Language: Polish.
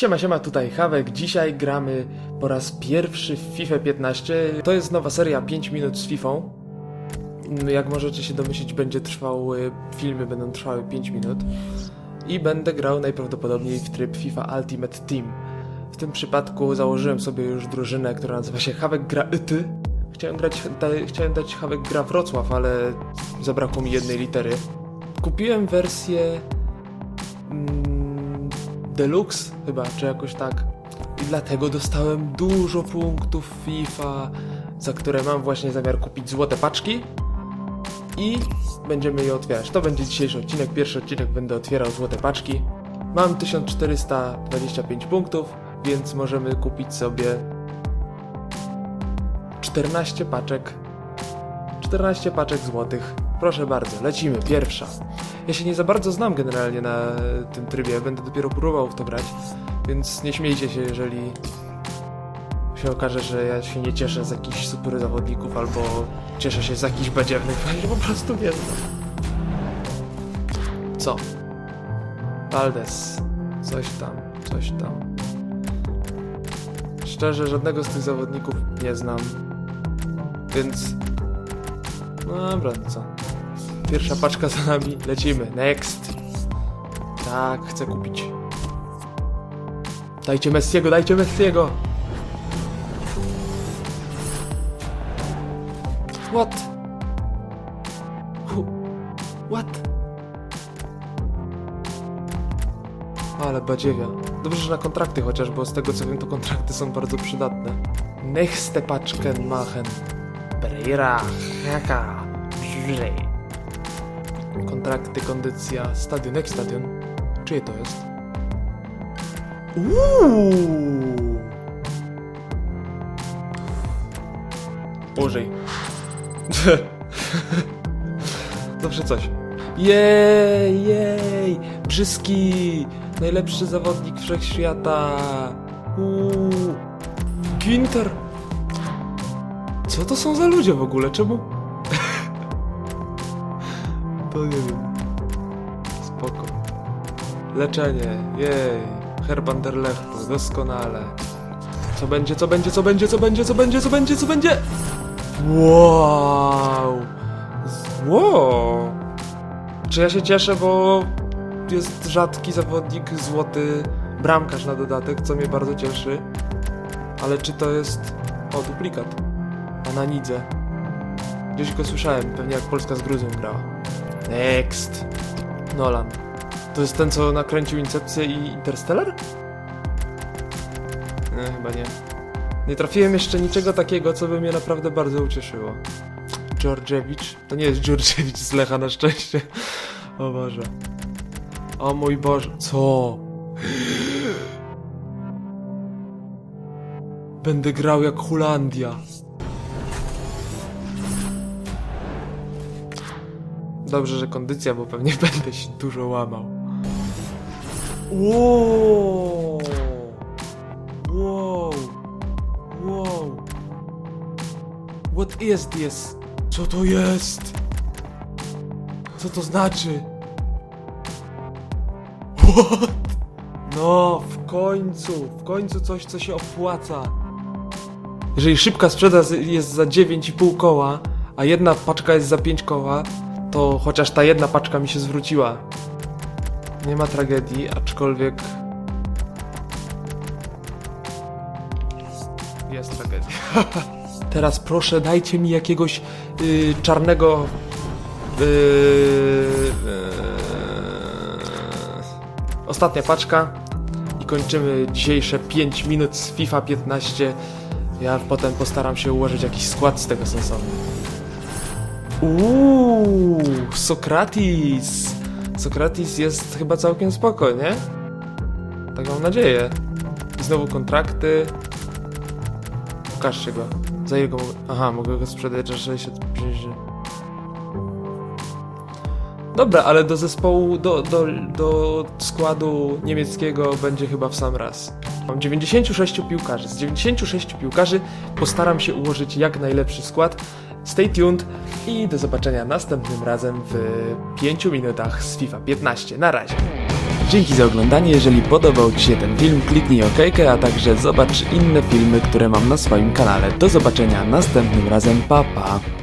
Siema, siema, tutaj Hawek. Dzisiaj gramy po raz pierwszy w FIFA 15. To jest nowa seria 5 minut z FIFA. Jak możecie się domyślić, będzie trwały, filmy będą trwały 5 minut. I będę grał najprawdopodobniej w tryb FIFA Ultimate Team. W tym przypadku założyłem sobie już drużynę, która nazywa się Hawek gra Ty. Chciałem, grać, da, chciałem dać Hawek gra Wrocław, ale zabrakło mi jednej litery. Kupiłem wersję mm, Deluxe chyba, czy jakoś tak. I dlatego dostałem dużo punktów FIFA, za które mam właśnie zamiar kupić złote paczki. I będziemy je otwierać. To będzie dzisiejszy odcinek. Pierwszy odcinek będę otwierał złote paczki. Mam 1425 punktów, więc możemy kupić sobie 14 paczek. 14 paczek złotych. Proszę bardzo, lecimy. Pierwsza. Ja się nie za bardzo znam generalnie na tym trybie, będę dopiero próbował w to grać, więc nie śmiejcie się, jeżeli się okaże, że ja się nie cieszę z jakichś super zawodników, albo cieszę się z jakichś badziewnych, bo po prostu nie znam. Co? Valdes. Coś tam, coś tam. Szczerze, żadnego z tych zawodników nie znam, więc... No dobra, co? Pierwsza paczka za nami, lecimy. Next. Tak, chcę kupić. Dajcie Messiego, dajcie Messiego! What? What? Ale badziewia. Dobrze, że na kontrakty chociaż, bo z tego co wiem, to kontrakty są bardzo przydatne. Nächste paczkę machen. Breira, haka, brzej. Kontrakty, kondycja, stadion. Jaki stadion? Czyje to jest? Uuu. Użyj. Dobrze coś. Jej, jej, Brzyski, najlepszy zawodnik wszechświata. Uuu. Ginter. Co to są za ludzie w ogóle? Czemu? To nie wiem. Spoko. Leczenie, jej. Herbanderlechtu, doskonale. Co będzie, co będzie, co będzie, co będzie, co będzie, co będzie, co będzie? Wow! Z- Wow! Czy ja się cieszę, bo jest rzadki zawodnik, złoty bramkarz na dodatek, co mnie bardzo cieszy. Ale czy to jest... O, duplikat. Ananidze. Gdzieś go słyszałem, pewnie jak Polska z Gruzją grała. Next. Nolan. To jest ten, co nakręcił Incepcję i Interstellar? Nie, chyba nie. Nie trafiłem jeszcze niczego takiego, co by mnie naprawdę bardzo ucieszyło. Georgiewicz? To nie jest Georgiewicz z Lecha na szczęście. O Boże. O mój Boże. Co? Będę grał jak Holandia. Dobrze, że kondycja, bo pewnie będę się dużo łamał. Wow! Wow! Wow! What is this? Co to jest? Co to znaczy? What? No, w końcu, w końcu coś, co się opłaca. Jeżeli szybka sprzedaż jest za 9,5 koła, a jedna paczka jest za 5 koła, to chociaż ta jedna paczka mi się zwróciła. Nie ma tragedii, aczkolwiek. Jest tragedia. Teraz proszę, dajcie mi jakiegoś y, czarnego. y, y, ostatnia paczka. I kończymy dzisiejsze 5 minut z FIFA 15. Ja potem postaram się ułożyć jakiś skład z tego sensowny. Uuu, Sokratis. Sokratis jest chyba całkiem spoko, nie? Tak mam nadzieję. I znowu kontrakty. Pokażcie go. Za ile go mogę... Aha, mogę go sprzedać za 65. Dobra, ale do zespołu, do, do, do składu niemieckiego będzie chyba w sam raz. Mam 96 piłkarzy. Z 96 piłkarzy postaram się ułożyć jak najlepszy skład. Stay tuned i do zobaczenia następnym razem w 5 minutach z FIFA 15. Na razie. Dzięki za oglądanie, jeżeli podobał Ci się ten film, kliknij OK, a także zobacz inne filmy, które mam na swoim kanale. Do zobaczenia następnym razem, pa pa!